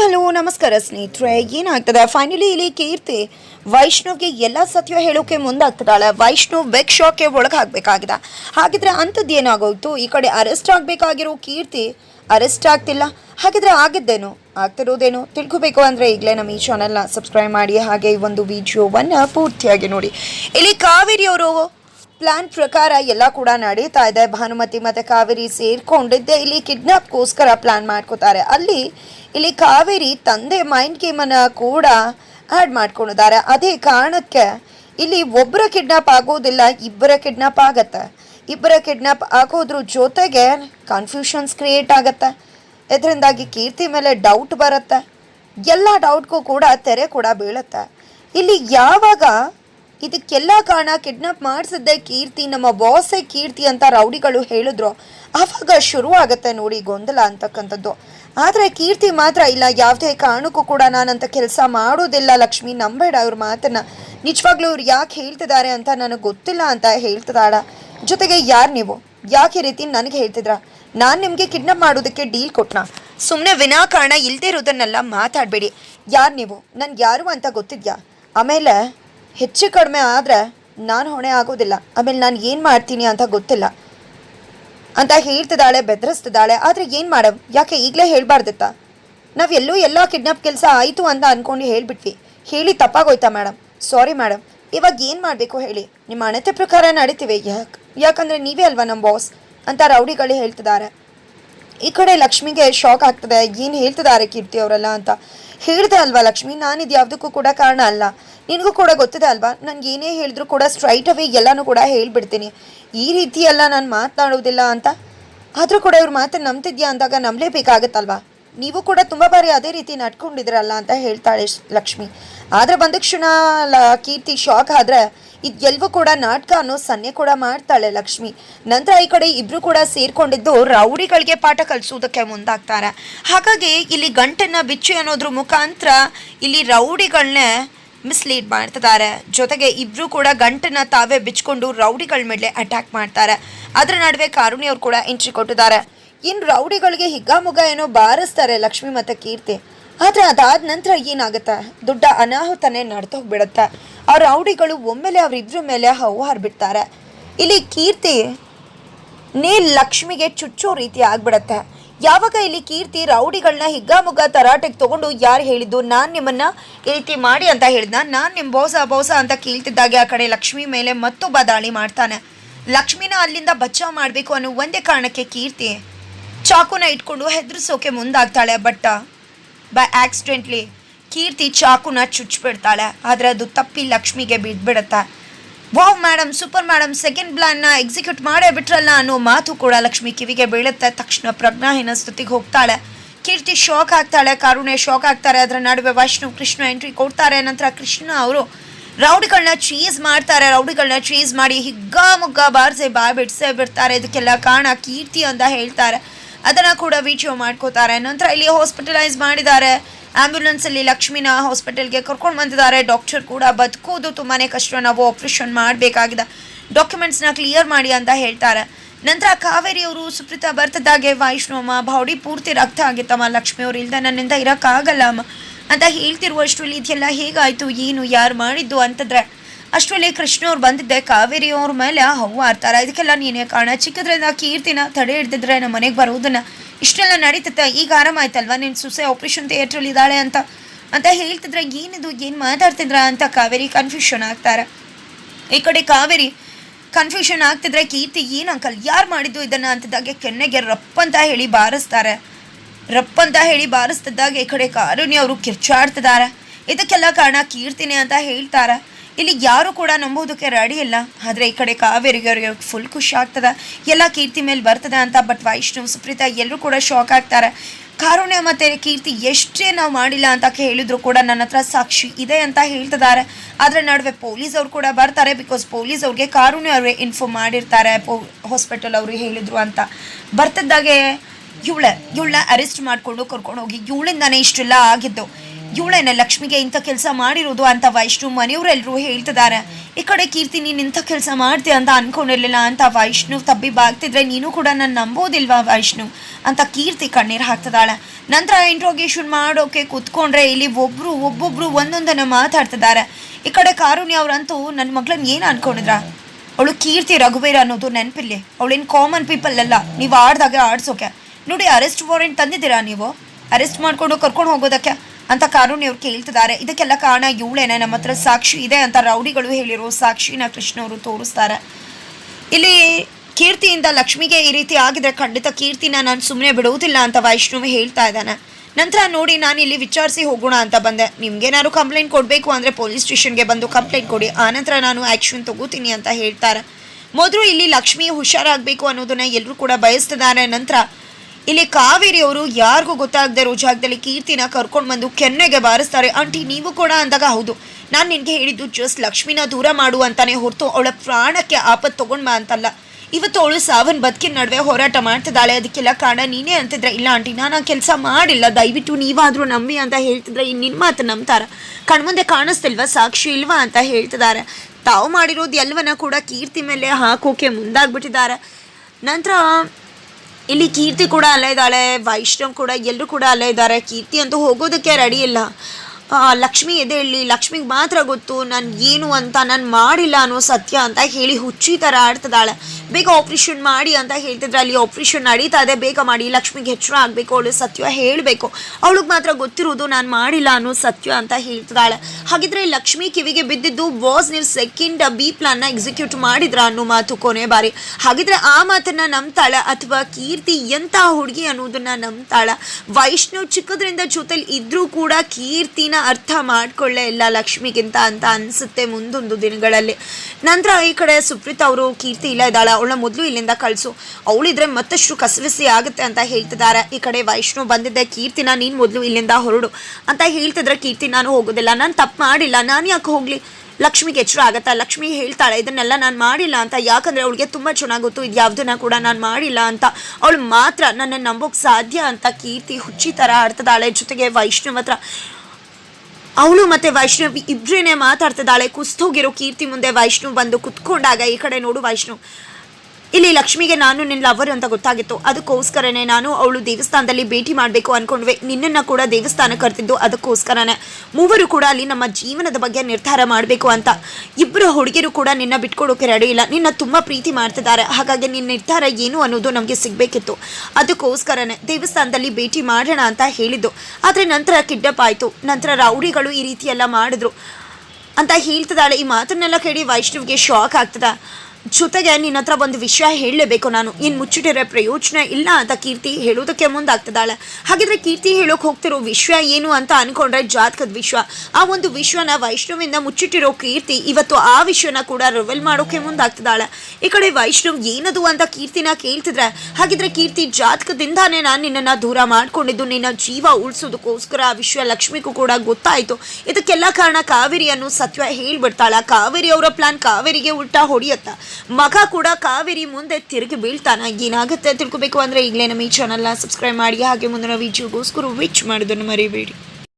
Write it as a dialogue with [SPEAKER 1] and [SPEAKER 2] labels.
[SPEAKER 1] Hello, ನಮಸ್ಕಾರ ಸ್ನೇಹಿತರೆ. ಏನಾಗ್ತದೆ? ಫೈನಲಿ ಇಲ್ಲಿ ಕೀರ್ತಿ ವೈಷ್ಣವ್ಗೆ ಎಲ್ಲ ಸತ್ಯ ಹೇಳೋಕೆ ಮುಂದಾಗ್ತದಾಳೆ ವೈಷ್ಣವ್ ಬೆಕ್ ಶಾಕ್ಗೆ ಒಳಗಾಗಬೇಕಾಗಿದೆ. ಹಾಗಿದ್ರೆ ಅಂಥದ್ದು ಏನಾಗೋಯ್ತು? ಈ ಕಡೆ ಅರೆಸ್ಟ್ ಆಗಬೇಕಾಗಿರೋ ಕೀರ್ತಿ ಅರೆಸ್ಟ್ ಆಗ್ತಿಲ್ಲ. ಹಾಗಿದ್ರೆ ಆಗಿದ್ದೇನು? ಆಗ್ತಿರೋದೇನು? ತಿಳ್ಕೊಬೇಕು ಅಂದರೆ ಈಗಲೇ ನಮ್ಮ ಈ ಚಾನಲ್ನ ಸಬ್ಸ್ಕ್ರೈಬ್ ಮಾಡಿ. ಹಾಗೆ ಈ ಒಂದು ವಿಡಿಯೋವನ್ನು ಪೂರ್ತಿಯಾಗಿ ನೋಡಿ. ಇಲ್ಲಿ ಕಾವೇರಿಯವರು ಪ್ಲಾನ್ ಪ್ರಕಾರ ಎಲ್ಲ ಕೂಡ ನಡೀತಾ ಇದೆ. ಭಾನುಮತಿ ಮತ್ತೆ ಕಾವೇರಿ ಸೇರಿಕೊಂಡಿದ್ದೆ. ಇಲ್ಲಿ ಕಿಡ್ನಾಪ್ಗೋಸ್ಕರ ಪ್ಲಾನ್ ಮಾಡ್ಕೋತಾರೆ. ಅಲ್ಲಿ ಇಲ್ಲಿ ಕಾವೇರಿ ತಂದೆ ಮೈಂಡ್ ಗೇಮನ್ನ ಕೂಡ ಆ್ಯಡ್ ಮಾಡ್ಕೊಂಡಿದ್ದಾರೆ. ಅದೇ ಕಾರಣಕ್ಕೆ ಇಲ್ಲಿ ಒಬ್ಬರ ಕಿಡ್ನಾಪ್ ಆಗೋದಿಲ್ಲ, ಇಬ್ಬರ ಕಿಡ್ನಾಪ್ ಆಗತ್ತೆ. ಇಬ್ಬರ ಕಿಡ್ನಾಪ್ ಆಗೋದ್ರ ಜೊತೆಗೆ ಕನ್ಫ್ಯೂಷನ್ಸ್ ಕ್ರಿಯೇಟ್ ಆಗತ್ತೆ. ಇದರಿಂದಾಗಿ ಕೀರ್ತಿ ಮೇಲೆ ಡೌಟ್ ಬರುತ್ತೆ. ಎಲ್ಲ ಡೌಟ್ಗೂ ಕೂಡ ತೆರೆ ಕೂಡ ಬೀಳುತ್ತೆ. ಇಲ್ಲಿ ಯಾವಾಗ ಇದಕ್ಕೆಲ್ಲ ಕಾರಣ ಕಿಡ್ನಾಪ್ ಮಾಡಿಸಿದ್ದೆ ಕೀರ್ತಿ, ನಮ್ಮ ಬಾಸೇ ಕೀರ್ತಿ ಅಂತ ರೌಡಿಗಳು ಹೇಳಿದ್ರು. ಆವಾಗ ಶುರು ಆಗತ್ತೆ ನೋಡಿ ಗೊಂದಲ ಅಂತಕ್ಕಂಥದ್ದು. ಆದರೆ ಕೀರ್ತಿ ಮಾತ್ರ ಇಲ್ಲ, ಯಾವುದೇ ಕಾರಣಕ್ಕೂ ಕೂಡ ನಾನಂತ ಕೆಲಸ ಮಾಡೋದಿಲ್ಲ ಲಕ್ಷ್ಮಿ, ನಂಬೇಡ ಅವ್ರ ಮಾತನ್ನ. ನಿಜವಾಗ್ಲೂ ಅವ್ರು ಯಾಕೆ ಹೇಳ್ತಿದ್ದಾರೆ ಅಂತ ನನಗೆ ಗೊತ್ತಿಲ್ಲ ಅಂತ ಹೇಳ್ತಿದ್ದಾಳ. ಜೊತೆಗೆ ಯಾರು ನೀವು? ಯಾಕೆ ರೀತಿ ನನಗೆ ಹೇಳ್ತಿದ್ರ? ನಾನು ನಿಮಗೆ ಕಿಡ್ನಾಪ್ ಮಾಡೋದಕ್ಕೆ ಡೀಲ್ ಕೊಟ್ನಾ. ಸುಮ್ಮನೆ ವಿನಾಕಾರಣ ಇಲ್ಲದೇ ಇರೋದನ್ನೆಲ್ಲ ಮಾತಾಡಬೇಡಿ. ಯಾರು ನೀವು? ನನ್ಗೆ ಯಾರು ಅಂತ ಗೊತ್ತಿದ್ಯಾ? ಆಮೇಲೆ ಹೆಚ್ಚು ಕಡಿಮೆ ಆದರೆ ನಾನು ಹೊಣೆ ಆಗೋದಿಲ್ಲ. ಆಮೇಲೆ ನಾನು ಏನು ಮಾಡ್ತೀನಿ ಅಂತ ಗೊತ್ತಿಲ್ಲ. ಅಂತ ಹೇಳ್ತಿದ್ದಾಳೆ, ಬೆದರಿಸ್ತಿದ್ದಾಳೆ. ಆದರೆ ಏನು ಮಾಡಮ್ ಯಾಕೆ ಈಗಲೇ ಹೇಳ್ಬಾರ್ದಿತ್ತ? ನಾವು ಎಲ್ಲೂ ಎಲ್ಲ ಕಿಡ್ನಾಪ್ ಕೆಲಸ ಆಯಿತು ಅಂತ ಅಂದ್ಕೊಂಡು ಹೇಳಿಬಿಟ್ವಿ. ಹೇಳಿ ತಪ್ಪಾಗೋಯ್ತಾ ಮೇಡಮ್ ಸಾರಿ ಮೇಡಮ್ ಇವಾಗ ಏನು ಮಾಡಬೇಕು ಹೇಳಿ? ನಿಮ್ಮ ಅಣತೆ ಪ್ರಕಾರ ನಡೀತೀವಿ ಯಾಕೆ? ಯಾಕಂದರೆ ನೀವೇ ಅಲ್ವಾ ನಮ್ಮ ಬಾಸ್? ಅಂತ ರೌಡಿಗಳು ಹೇಳ್ತಿದ್ದಾರೆ. ಈ ಕಡೆ ಲಕ್ಷ್ಮಿಗೆ ಶಾಕ್ ಆಗ್ತದೆ. ಏನು ಹೇಳ್ತಿದ್ದಾರೆ ಕೀರ್ತಿ ಅವರೆಲ್ಲ ಅಂತ. ಹೇಳಿದೆ ಅಲ್ವಾ ಲಕ್ಷ್ಮಿ ನಾನು ಇದು ಯಾವುದಕ್ಕೂ ಕೂಡ ಕಾರಣ ಅಲ್ಲ. ನಿನಗೂ ಕೂಡ ಗೊತ್ತಿದೆ ಅಲ್ವಾ? ನನಗೆ ಏನೇ ಹೇಳಿದ್ರು ಕೂಡ ಸ್ಟ್ರೈಟ್ ಅವೇ ಎಲ್ಲನೂ ಕೂಡ ಹೇಳ್ಬಿಡ್ತೀನಿ. ಈ ರೀತಿ ಎಲ್ಲ ನಾನು ಮಾತನಾಡೋದಿಲ್ಲ ಅಂತ. ಆದರೂ ಕೂಡ ಇವ್ರ ಮಾತು ನಂಬ್ತಿದ್ಯಾ ಅಂದಾಗ ನಂಬಲೇಬೇಕಾಗತ್ತಲ್ವಾ? ನೀವು ಕೂಡ ತುಂಬ ಬಾರಿ ಅದೇ ರೀತಿ ನಡ್ಕೊಂಡಿದ್ರಲ್ಲ ಅಂತ ಹೇಳ್ತಾಳೆ ಲಕ್ಷ್ಮಿ. ಆದರೆ ಬಂದ ಕ್ಷಣ ಕೀರ್ತಿ ಶಾಕ್ ಆದ್ರೆ ಇದೆಲ್ವೂ ಕೂಡ ನಾಟಕ ಅನ್ನೋ ಸನ್ನೆ ಕೂಡ ಮಾಡ್ತಾಳೆ ಲಕ್ಷ್ಮಿ. ನಂತರ ಈ ಕಡೆ ಇಬ್ರು ಕೂಡ ಸೇರ್ಕೊಂಡಿದ್ದು ರೌಡಿಗಳಿಗೆ ಪಾಠ ಕಲಿಸೋದಕ್ಕೆ ಮುಂದಾಗ್ತಾರೆ. ಹಾಗಾಗಿ ಇಲ್ಲಿ ಗಂಟನ್ನ ಬಿಚ್ಚಿ ಅನ್ನೋದ್ರ ಮುಖಾಂತರ ಇಲ್ಲಿ ರೌಡಿಗಳನ್ನೇ ಮಿಸ್ಲೀಡ್ ಮಾಡ್ತಿದ್ದಾರೆ. ಜೊತೆಗೆ ಇಬ್ರು ಕೂಡ ಗಂಟನ್ನ ತಾವೇ ಬಿಚ್ಕೊಂಡು ರೌಡಿಗಳ ಮೇಲೆ ಅಟ್ಯಾಕ್ ಮಾಡ್ತಾರೆ. ಅದರ ನಡುವೆ ಕಾರುಣಿ ಅವ್ರು ಕೂಡ ಎಂಟ್ರಿ ಕೊಟ್ಟಿದ್ದಾರೆ. ಇನ್ನು ರೌಡಿಗಳಿಗೆ ಹಿಗ್ಗಾಮುಗ್ಗ ಏನೋ ಬಾರಿಸ್ತಾರೆ ಲಕ್ಷ್ಮಿ ಮತ್ತು ಕೀರ್ತಿ. ಆದ್ರೆ ಅದಾದ ನಂತರ ಏನಾಗುತ್ತೆ? ದೊಡ್ಡ ಅನಾಹುತನೇ ನಡೆದೋಗ್ಬಿಡುತ್ತೆ ಆ ರೌಡಿಗಳು ಒಮ್ಮೆಲೆ ಅವರಿದ್ರ ಮೇಲೆ ಹೌಹಾರ್ ಬಿಡ್ತಾರೆ ಇಲ್ಲಿ ಕೀರ್ತಿ, ನೇ ಲಕ್ಷ್ಮಿಗೆ ಚುಚ್ಚೋ ರೀತಿ ಆಗ್ಬಿಡತ್ತೆ. ಯಾವಾಗ ಇಲ್ಲಿ ಕೀರ್ತಿ ರೌಡಿಗಳನ್ನ ಹಿಗ್ಗಾಮುಗ್ಗ ತರಾಟೆಗೆ ತಗೊಂಡು ಯಾರು ಹೇಳಿದ್ದು? ನಾನು ನಿಮ್ಮನ್ನ ಈ ರೀತಿ ಮಾಡಿ ಅಂತ ಹೇಳಿದ್ನ? ನಾನು ನಿಮ್ಮ ಬೋಸ ಬೋಸ ಅಂತ ಕೇಳ್ತಿದ್ದಾಗೆ ಆ ಕಡೆ ಲಕ್ಷ್ಮಿ ಮೇಲೆ ಮತ್ತೊಬ್ಬ ದಾಳಿ ಮಾಡ್ತಾನೆ. ಲಕ್ಷ್ಮಿನ ಅಲ್ಲಿಂದ ಬಚಾವ್ ಮಾಡಬೇಕು ಅನ್ನೋ ಒಂದೇ ಕಾರಣಕ್ಕೆ ಕೀರ್ತಿ ಚಾಕುನ ಇಟ್ಕೊಂಡು ಹೆದರ್ಸೋಕೆ ಮುಂದಾಗ್ತಾಳೆ ಬಟ್ ಬೈ ಆಕ್ಸಿಡೆಂಟ್ಲಿ ಕೀರ್ತಿ ಚಾಕುನ ಚುಚ್ಚಿಬಿಡ್ತಾಳೆ. ಆದರೆ ಅದು ತಪ್ಪಿ ಲಕ್ಷ್ಮಿಗೆ ಬಿದ್ದುಬಿಡುತ್ತೆ wow madam super madam second ಪ್ಲಾನ್ನ execute ಮಾಡೇ ಬಿಟ್ರಲ್ಲ ಅನ್ನೋ ಮಾತು ಕೂಡ ಲಕ್ಷ್ಮಿ ಕಿವಿಗೆ ಬೀಳುತ್ತೆ. ತಕ್ಷಣ ಪ್ರಜ್ಞಾಹೀನ ಸ್ಥಿತಿಗೆ ಹೋಗ್ತಾಳೆ. ಕೀರ್ತಿ ಶಾಕ್ ಆಗ್ತಾಳೆ, ಕಾರುಣ್ಯ ಶಾಕ್ ಆಗ್ತಾರೆ. ಅದರ ನಡುವೆ ವೈಷ್ಣು, ಕೃಷ್ಣ ಎಂಟ್ರಿ ಕೊಡ್ತಾರೆ. ನಂತರ ಕೃಷ್ಣ ಅವರು ರೌಡಿಗಳನ್ನ ಚೀಸ್ ಮಾಡ್ತಾರೆ. ರೌಡಿಗಳನ್ನ ಚೀಸ್ ಮಾಡಿ ಹಿಗ್ಗಾಮುಗ್ಗ ಬಾರಿಸಿ, ಬಾಯ್ ಬಿಡಿಸೇ ಬಿಡ್ತಾರೆ. ಇದಕ್ಕೆಲ್ಲ ಕಾರಣ ಕೀರ್ತಿ ಅಂತ ಹೇಳ್ತಾರೆ. ಅದನ್ನ ಕೂಡ ವಿಡಿಯೋ ಮಾಡ್ಕೋತಾರೆ. ನಂತರ ಇಲ್ಲಿ ಹಾಸ್ಪಿಟಲೈಸ್ ಮಾಡಿದ್ದಾರೆ. ಆಂಬ್ಯುಲೆನ್ಸ್ ಅಲ್ಲಿ ಲಕ್ಷ್ಮಿನ ಹಾಸ್ಪಿಟಲ್ಗೆ ಕರ್ಕೊಂಡು ಬಂದಿದ್ದಾರೆ. ಡಾಕ್ಟರ್ ಕೂಡ ಬದುಕೋದು ತುಂಬಾನೇ ಕಷ್ಟ. ನಾವು ಆಪರೇಷನ್ ಮಾಡಬೇಕಾಗಿದೆ. ಡಾಕ್ಯುಮೆಂಟ್ಸ್ನ ಕ್ಲಿಯರ್ ಮಾಡಿ ಅಂತ ಹೇಳ್ತಾರೆ. ನಂತರ ಕಾವೇರಿ ಅವರು ಸುಪ್ರೀತಾ ಬರ್ತಿದ್ದಾಗೆ ವೈಷ್ಣವಮ್ಮ ಬಾಡಿ ಪೂರ್ತಿ ರಕ್ತ ಆಗಿತ್ತಮ್ಮ ಲಕ್ಷ್ಮಿಯವರು ಇಲ್ಲದೆ ನನ್ನಿಂದ ಇರೋಕ್ಕಾಗಲ್ಲ ಅಮ್ಮ ಅಂತ ಹೇಳ್ತಿರುವಷ್ಟರಲ್ಲಿ ಇದೆಲ್ಲ ಹೇಗಾಯಿತು, ಏನು, ಯಾರು ಮಾಡಿದ್ದು ಅಂತಂದ್ರೆ ಅಷ್ಟರಲ್ಲಿ ಕೃಷ್ಣ ಅವ್ರು ಬಂದಿದ್ದೆ, ಕಾವೇರಿ ಅವ್ರ ಮೇಲೆ ಹವ್ವ ಆಡ್ತಾರೆ. ಇದಕ್ಕೆಲ್ಲ ನೀನೇ ಕಾರಣ? ಚಿಕ್ಕದ್ರಿಂದ ಕೀರ್ತಿನ ತಡೆ ಹಿಡ್ದಿದ್ರೆ ನಮ್ಮ ಮನೆಗೆ ಬರೋದನ್ನ ಇಷ್ಟೆಲ್ಲ ನಡೀತತ್ತೆ ಈಗ ಆರಾಮಾಯ್ತಲ್ವಾ? ನಿನ್ನ ಸುಸೆ ಆಪ್ರೇಷನ್ ಥಿಯೇಟ್ರಲ್ಲಿ ಇದ್ದಾಳೆ ಅಂತ ಅಂತ ಹೇಳ್ತಿದ್ರೆ ಏನಿದು, ಏನು ಮಾತಾಡ್ತಿದ್ರ ಅಂತ ಕಾವೇರಿ ಕನ್ಫ್ಯೂಷನ್ ಆಗ್ತಾರೆ. ಈ ಕಡೆ ಕಾವೇರಿ ಕನ್ಫ್ಯೂಷನ್ ಆಗ್ತಿದ್ರೆ ಕೀರ್ತಿ, ಏನು ಅಂಕಲ್ ಯಾರು ಮಾಡಿದ್ದು ಇದನ್ನ? ಅಂತಿದ್ದಾಗೆ ಕೆನ್ನೆಗೆ ರಪ್ಪ ಅಂತ ಹೇಳಿ ಬಾರಿಸ್ತಾರೆ. ರಪ್ಪ ಅಂತ ಹೇಳಿ ಬಾರಿಸ್ತಿದ್ದಾಗ ಈ ಕಡೆ ಕಾರುಣಿ ಅವರು ಕಿರ್ಚಾಡ್ತಿದ್ದಾರೆ. ಇದಕ್ಕೆಲ್ಲ ಕಾರಣ ಕೀರ್ತಿನೇ ಅಂತ ಹೇಳ್ತಾರೆ. ಇಲ್ಲಿ ಯಾರು ಕೂಡ ನಂಬೋದಕ್ಕೆ ರೆಡಿ ಇಲ್ಲ. ಆದರೆ ಈ ಕಡೆ ಕಾವೇರಿಗೆ ಅವ್ರಿಗೆ ಫುಲ್ ಖುಷಿ ಆಗ್ತದೆ. ಎಲ್ಲ ಕೀರ್ತಿ ಮೇಲೆ ಬರ್ತದೆ ಅಂತ ಬಟ್ ವೈಷ್ಣವ್, ಸುಪ್ರೀತಾ ಎಲ್ಲರೂ ಕೂಡ ಶಾಕ್ ಆಗ್ತಾರೆ. ಕಾರುಣ್ಯ ಮತ್ತು ಕೀರ್ತಿ ಎಷ್ಟೇ ನಾವು ಮಾಡಿಲ್ಲ ಅಂತ ಹೇಳಿದ್ರು ಕೂಡ ನನ್ನ ಹತ್ರ ಸಾಕ್ಷಿ ಇದೆ ಅಂತ ಹೇಳ್ತಿದ್ದಾರೆ. ಅದರ ನಡುವೆ ಪೊಲೀಸ್ ಅವ್ರು ಕೂಡ ಬರ್ತಾರೆ ಬಿಕಾಸ್ ಪೊಲೀಸ್ ಅವ್ರಿಗೆ ಕಾರುಣ್ಯ ಅವರೇ ಇನ್ಫಾರ್ಮ್ ಮಾಡಿರ್ತಾರೆ. ಪೋ ಹಾಸ್ಪಿಟಲ್ ಅವರು ಹೇಳಿದ್ರು ಅಂತ. ಬರ್ತಿದ್ದಾಗೆ ಇವಳೆ, ಇವಳನ್ನ ಅರೆಸ್ಟ್ ಮಾಡಿಕೊಂಡು ಕರ್ಕೊಂಡು ಹೋಗಿ, ಇವಳಿಂದಾನೇ ಇಷ್ಟೆಲ್ಲ ಆಗಿದ್ದು. ಇವಳೇನೆ ಲಕ್ಷ್ಮಿಗೆ ಇಂಥ ಕೆಲಸ ಮಾಡಿರೋದು ಅಂತ ವೈಷ್ಣು ಮನೆಯವರೆಲ್ಲರೂ ಹೇಳ್ತಿದ್ದಾರೆ. ಈ ಕಡೆ ಕೀರ್ತಿ, ನೀನು ಇಂಥ ಕೆಲಸ ಮಾಡ್ತೀಯ ಅಂತ ಅನ್ಕೊಂಡಿರ್ಲಿಲ್ಲ ಅಂತ ವೈಷ್ಣು ತಬ್ಬಿ ಬಾಗ್ತಿದ್ರೆ ನೀನು ಕೂಡ ನಾನು ನಂಬೋದಿಲ್ವಾ ವೈಷ್ಣು? ಅಂತ ಕೀರ್ತಿ ಕಣ್ಣೀರು ಹಾಕ್ತಿದ್ದಾಳೆ. ನಂತರ ಇಂಟ್ರೋಗೇಷನ್ ಮಾಡೋಕೆ ಕೂತ್ಕೊಂಡ್ರೆ ಇಲ್ಲಿ ಒಬ್ರು, ಒಬ್ಬೊಬ್ರು ಒಂದೊಂದನ್ನು ಮಾತಾಡ್ತಿದ್ದಾರೆ. ಈ ಕಡೆ ಕಾರುಣ್ಯ ಅವರಂತೂ ನನ್ನ ಮಗಳನ್ನ ಏನು ಅನ್ಕೊಂಡಿದ್ರ? ಅವಳು ಕೀರ್ತಿ, ರಘುವೀರ ಅನ್ನೋದು ನೆನಪಿಲ್ಲಿ ಅವಳೇನು ಕಾಮನ್ ಪೀಪಲ್ ಅಲ್ಲ. ನೀವು ಆಡ್ದಾಗೆ ಆಡ್ಸೋಕೆ. ನೋಡಿ ಅರೆಸ್ಟ್ ವಾರೆಂಟ್ ತಂದಿದ್ದೀರಾ ನೀವು? ಅರೆಸ್ಟ್ ಮಾಡ್ಕೊಂಡು ಕರ್ಕೊಂಡು ಹೋಗೋದಕ್ಕೆ. ಅಂತ ಕಾರುಣ್ಯ ಅವ್ರು ಕೇಳ್ತಿದ್ದಾರೆ. ಇದಕ್ಕೆಲ್ಲ ಕಾರಣ ಇವಳೇನೆ. ನಮ್ಮ ಹತ್ರ ಸಾಕ್ಷಿ ಇದೆ ಅಂತ ರೌಡಿಗಳು ಹೇಳಿರೋ ಸಾಕ್ಷಿನ ಕೃಷ್ಣ ಅವರು ತೋರಿಸ್ತಾರೆ. ಇಲ್ಲಿ ಕೀರ್ತಿಯಿಂದ ಲಕ್ಷ್ಮಿಗೆ ಈ ರೀತಿ ಆಗಿದ್ರೆ ಖಂಡಿತ ಕೀರ್ತಿನ ನಾನು ಸುಮ್ಮನೆ ಬಿಡುವುದಿಲ್ಲ ಅಂತ ವೈಷ್ಣವ್ ಹೇಳ್ತಾ ಇದ್ದಾನೆ. ನಂತರ ನೋಡಿ ನಾನು ಇಲ್ಲಿ ವಿಚಾರಿಸಿ ಹೋಗೋಣ ಅಂತ ಬಂದೆ. ನಿಮ್ಗೇನಾದ್ರು ಕಂಪ್ಲೇಂಟ್ ಕೊಡಬೇಕು ಅಂದರೆ ಪೊಲೀಸ್ ಸ್ಟೇಷನ್ಗೆ ಬಂದು ಕಂಪ್ಲೇಂಟ್ ಕೊಡಿ. ಆನಂತರ ನಾನು ಆ್ಯಕ್ಷನ್ ತಗೋತೀನಿ ಅಂತ ಹೇಳ್ತಾರೆ. ಮೊದಲು ಇಲ್ಲಿ ಲಕ್ಷ್ಮಿ ಹುಷಾರಾಗಬೇಕು ಅನ್ನೋದನ್ನ ಎಲ್ಲರೂ ಕೂಡ ಬಯಸ್ತಿದ್ದಾರೆ. ನಂತರ ಇಲ್ಲಿ ಕಾವೇರಿ ಅವರು ಯಾರಿಗೂ ಗೊತ್ತಾಗದೆ ಇರೋ ಜಾಗದಲ್ಲಿ ಕೀರ್ತಿನ ಕರ್ಕೊಂಡು ಬಂದು ಕೆನ್ನೆಗೆ ಬಾರಿಸ್ತಾರೆ. ಆಂಟಿ, ನೀವು ಕೂಡ ಅಂದಾಗ ಹೌದು. ನಾನು ನಿನಗೆ ಹೇಳಿದ್ದು ಜಸ್ಟ್ ಲಕ್ಷ್ಮಿನ ದೂರ ಮಾಡು ಅಂತಾನೆ ಹೊರತು ಅವಳ ಪ್ರಾಣಕ್ಕೆ ಆಪತ್ತು ತಗೊಂಡ್ ಬಾ ಅಂತಲ್ಲ. ಇವತ್ತು ಅವಳು ಸಾವನ್ ಬದುಕಿನ ನಡುವೆ ಹೋರಾಟ ಮಾಡ್ತಿದ್ದಾಳೆ. ಅದಕ್ಕೆಲ್ಲ ಕಾರಣ ನೀನೇ ಅಂತಿದ್ರೆ? ಇಲ್ಲ ಆಂಟಿ, ನಾನು ಆ ಕೆಲಸ ಮಾಡಿಲ್ಲ. ದಯವಿಟ್ಟು ನೀವಾದರೂ ನಂಬಿ ಅಂತ ಹೇಳ್ತಿದ್ರೆ ಇನ್ನು ನಿಮ್ಮ ಮಾತು ನಂಬ್ತಾರ. ಕಣ್ಮುಂದೆ ಕಾಣಿಸ್ತಿಲ್ವಾ? ಸಾಕ್ಷಿ ಇಲ್ವಾ ಅಂತ ಹೇಳ್ತಿದ್ದಾರೆ ತಾವು ಮಾಡಿರೋದು ಎಲ್ಲವನ್ನ ಕೂಡ ಕೀರ್ತಿ ಮೇಲೆ ಹಾಕೋಕೆ ಮುಂದಾಗ್ಬಿಟ್ಟಿದ್ದಾರೆ. ನಂತರ ಇಲ್ಲಿ ಕೀರ್ತಿ ಕೂಡ ಅಲ್ಲೇ ಇದ್ದಾಳೆ, ವೈಷ್ಣವ್ ಕೂಡ ಎಲ್ಲರೂ ಕೂಡ ಅಲ್ಲೇ ಇದ್ದಾರೆ. ಕೀರ್ತಿ ಅಂತೂ ಹೋಗೋದಕ್ಕೆ ರೆಡಿ ಇಲ್ಲ. ಲಕ್ಷ್ಮಿ ಎದೆ ಇಲ್ಲಿ. ಲಕ್ಷ್ಮಿಗೆ ಮಾತ್ರ ಗೊತ್ತು ನಾನು ಏನು ಅಂತ, ನಾನು ಮಾಡಿಲ್ಲ ಅನ್ನೋ ಸತ್ಯ ಅಂತ ಹೇಳಿ ಹುಚ್ಚಿ ಥರ ಆಡ್ತಿದ್ದಾಳೆ. ಬೇಗ ಆಪ್ರೇಷನ್ ಮಾಡಿ ಅಂತ ಹೇಳ್ತಿದ್ರೆ ಅಲ್ಲಿ ಆಪ್ರೇಷನ್ ನಡೀತಾ ಇದೆ. ಬೇಗ ಮಾಡಿ. ಲಕ್ಷ್ಮಿಗೆ ಹೆಚ್ಚು ಆಗಬೇಕು, ಅವಳು ಸತ್ಯ ಹೇಳಬೇಕು. ಅವಳಿಗೆ ಮಾತ್ರ ಗೊತ್ತಿರೋದು ನಾನು ಮಾಡಿಲ್ಲ ಅನ್ನೋ ಸತ್ಯ ಅಂತ ಹೇಳ್ತಿದ್ದಾಳೆ. ಹಾಗಿದ್ರೆ ಲಕ್ಷ್ಮಿ ಕಿವಿಗೆ ಬಿದ್ದಿದ್ದು ಬಾಸ್ ನೀವು ಸೆಕೆಂಡ್ ಬಿ ಪ್ಲಾನ್ನ ಎಕ್ಸಿಕ್ಯೂಟ್ ಮಾಡಿದ್ರ ಅನ್ನೋ ಮಾತು ಕೊನೆ ಬಾರಿ. ಹಾಗಿದ್ರೆ ಆ ಮಾತನ್ನ ನಂಬ್ತಾಳೆ ಅಥವಾ ಕೀರ್ತಿ ಎಂತ ಹುಡುಗಿ ಅನ್ನೋದನ್ನ ನಂಬ್ತಾಳ. ವೈಷ್ಣವ್ ಚಿಕ್ಕದ್ರಿಂದ ಜೊತೆಲಿ ಇದ್ರೂ ಕೂಡ ಕೀರ್ತಿನ ಅರ್ಥ ಮಾಡ್ಕೊಳ್ಳೇ ಇಲ್ಲ ಲಕ್ಷ್ಮಿಗಿಂತ ಅಂತ ಅನ್ಸುತ್ತೆ ಮುಂದೊಂದು ದಿನಗಳಲ್ಲಿ. ನಂತರ ಈ ಕಡೆ ಸುಪ್ರೀತ್ ಅವರು, ಕೀರ್ತಿ ಇಲ್ಲ ಇದ್ದಾಳೆ, ಅವಳನ್ನ ಮೊದಲು ಇಲ್ಲಿಂದ ಕಳಿಸು. ಅವಳಿದ್ರೆ ಮತ್ತಷ್ಟು ಕಸವಿಸಿ ಆಗುತ್ತೆ ಅಂತ ಹೇಳ್ತಿದ್ದಾರೆ. ಈ ಕಡೆ ವೈಷ್ಣು ಬಂದಿದ್ದೆ, ಕೀರ್ತಿನ ನೀನು ಮೊದಲು ಇಲ್ಲಿಂದ ಹೊರಡು ಅಂತ ಹೇಳ್ತಿದ್ರೆ ಕೀರ್ತಿ, ನಾನು ಹೋಗೋದಿಲ್ಲ. ನಾನು ತಪ್ಪು ಮಾಡಿಲ್ಲ, ನಾನು ಯಾಕೆ ಹೋಗಲಿ? ಲಕ್ಷ್ಮಿಗೆ ಎಚ್ಚರ ಆಗುತ್ತಾ? ಲಕ್ಷ್ಮಿ ಹೇಳ್ತಾಳೆ, ಇದನ್ನೆಲ್ಲ ನಾನು ಮಾಡಿಲ್ಲ ಅಂತ. ಯಾಕಂದರೆ ಅವಳಿಗೆ ತುಂಬ ಚೆನ್ನಾಗಿ ಗೊತ್ತು, ಇದು ಯಾವುದನ್ನ ಕೂಡ ನಾನು ಮಾಡಿಲ್ಲ ಅಂತ. ಅವಳು ಮಾತ್ರ ನನ್ನ ನಂಬೋಕೆ ಸಾಧ್ಯ ಅಂತ ಕೀರ್ತಿ ಹುಚ್ಚಿ ಥರ ಆಡ್ತದಾಳೆ ಜೊತೆಗೆ ವೈಷ್ಣವ್ ಹತ್ರ ಅವಳು ಮತ್ತೆ ವೈಷ್ಣವಿ ಇಬ್ರೇನೆ ಮಾತಾಡ್ತಿದ್ದಾಳೆ. ಕುಸ್ತೋಗಿರೋ ಕೀರ್ತಿ ಮುಂದೆ ವೈಷ್ಣು ಬಂದು ಕುತ್ಕೊಂಡಾಗ ಈ ಕಡೆ ನೋಡು ವೈಷ್ಣವ್. ಇಲ್ಲಿ ಲಕ್ಷ್ಮಿಗೆ ನಾನು, ನಿನ್ನ ಲವರ್ ಅಂತ ಗೊತ್ತಾಗಿತ್ತು. ಅದಕ್ಕೋಸ್ಕರನೇ ನಾನು ಅವಳು ದೇವಸ್ಥಾನದಲ್ಲಿ ಭೇಟಿ ಮಾಡಬೇಕು ಅನ್ಕೊಂಡ್ವಿ. ನಿನ್ನನ್ನು ಕೂಡ ದೇವಸ್ಥಾನ ಕರ್ತಿದ್ದು ಅದಕ್ಕೋಸ್ಕರನೇ. ಮೂವರು ಕೂಡ ಅಲ್ಲಿ ನಮ್ಮ ಜೀವನದ ಬಗ್ಗೆ ನಿರ್ಧಾರ ಮಾಡಬೇಕು ಅಂತ. ಇಬ್ಬರು ಹುಡುಗಿರು ಕೂಡ ನಿನ್ನ ಬಿಟ್ಕೊಡೋಕೆ ರೆಡಿ ಇಲ್ಲ. ನಿನ್ನ ತುಂಬ ಪ್ರೀತಿ ಮಾಡ್ತಿದ್ದಾರೆ. ಹಾಗಾಗಿ ನಿನ್ನ ನಿರ್ಧಾರ ಏನು ಅನ್ನೋದು ನಮಗೆ ಸಿಗಬೇಕಿತ್ತು. ಅದಕ್ಕೋಸ್ಕರನೇ ದೇವಸ್ಥಾನದಲ್ಲಿ ಭೇಟಿ ಮಾಡೋಣ ಅಂತ ಹೇಳಿದ್ದು. ಆದರೆ ನಂತರ ಕಿಡ್ಡಪ್ ಆಯಿತು. ನಂತರ ರೌಡಿಗಳು ಈ ರೀತಿ ಎಲ್ಲ ಮಾಡಿದ್ರು. ಅಂತ ಹೇಳ್ತಿದ್ದಾಳೆ. ಈ ಮಾತನ್ನೆಲ್ಲ ಕೇಳಿ ವೈಷ್ಣವ್ಗೆ ಶಾಕ್ ಆಗ್ತದ. ಜೊತೆಗೆ ನಿನ್ನ ಹತ್ರ ಒಂದು ವಿಷಯ ಹೇಳಲೇಬೇಕು ನಾನು. ಇನ್ನು ಮುಚ್ಚಿಟ್ಟಿರೋ ಪ್ರಯೋಜನ ಇಲ್ಲ ಅಂತ ಕೀರ್ತಿ ಹೇಳೋದಕ್ಕೆ ಮುಂದಾಗ್ತದಾಳೆ ಹಾಗಿದ್ರೆ ಕೀರ್ತಿ ಹೇಳೋಕೆ ಹೋಗ್ತಿರೋ ವಿಷಯ ಏನು ಅಂತ ಅನ್ಕೊಂಡ್ರೆ ಜಾತಕದ ವಿಶ್ವ ಆ ಒಂದು ವಿಶ್ವನ ವೈಷ್ಣವಿಂದ ಮುಚ್ಚಿಟ್ಟಿರೋ ಕೀರ್ತಿ ಇವತ್ತು ಆ ವಿಷಯನ ಕೂಡ ರಿವೆಲ್ ಮಾಡೋಕೆ ಮುಂದಾಗ್ತದಾಳೆ ಈ ಕಡೆ ವೈಷ್ಣವ್ ಏನದು ಅಂತ ಕೀರ್ತಿನ ಕೇಳ್ತಿದ್ರೆ, ಹಾಗಿದ್ರೆ ಕೀರ್ತಿ ಜಾತಕದಿಂದಾನೇ ನಾನು ನಿನ್ನನ್ನು ದೂರ ಮಾಡ್ಕೊಂಡಿದ್ದು, ನಿನ್ನ ಜೀವ ಉಳಿಸೋದಕ್ಕೋಸ್ಕರ ಆ ವಿಷಯ ಲಕ್ಷ್ಮಿಗೂ ಕೂಡ ಗೊತ್ತಾಯಿತು. ಇದಕ್ಕೆಲ್ಲ ಕಾರಣ ಕಾವೇರಿಯನ್ನು ಸತ್ಯ ಹೇಳ್ಬಿಡ್ತಾಳ. ಕಾವೇರಿ ಅವರ ಪ್ಲಾನ್ ಕಾವೇರಿಗೆ ಉಲ್ಟಾ ಹೊಡಿಯತ್ತ. ಮಗ ಕೂಡ ಕಾವೇರಿ ಮುಂದೆ ತಿರುಗಿ ಬೀಳ್ತಾನ. ಏನಾಗುತ್ತೆ ತಿಳ್ಕೊಬೇಕು ಅಂದರೆ ಈಗಲೇ ನಮ್ಮ ಈ ಚಾನಲ್ನ ಸಬ್ಸ್ಕ್ರೈಬ್ ಮಾಡಿ, ಹಾಗೆ ಮುಂದಿನ ವಿಡಿಯೋಗೋಸ್ಕರ ವಿಚ್ ಮಾಡೋದನ್ನು ಮರಿಬೇಡಿ.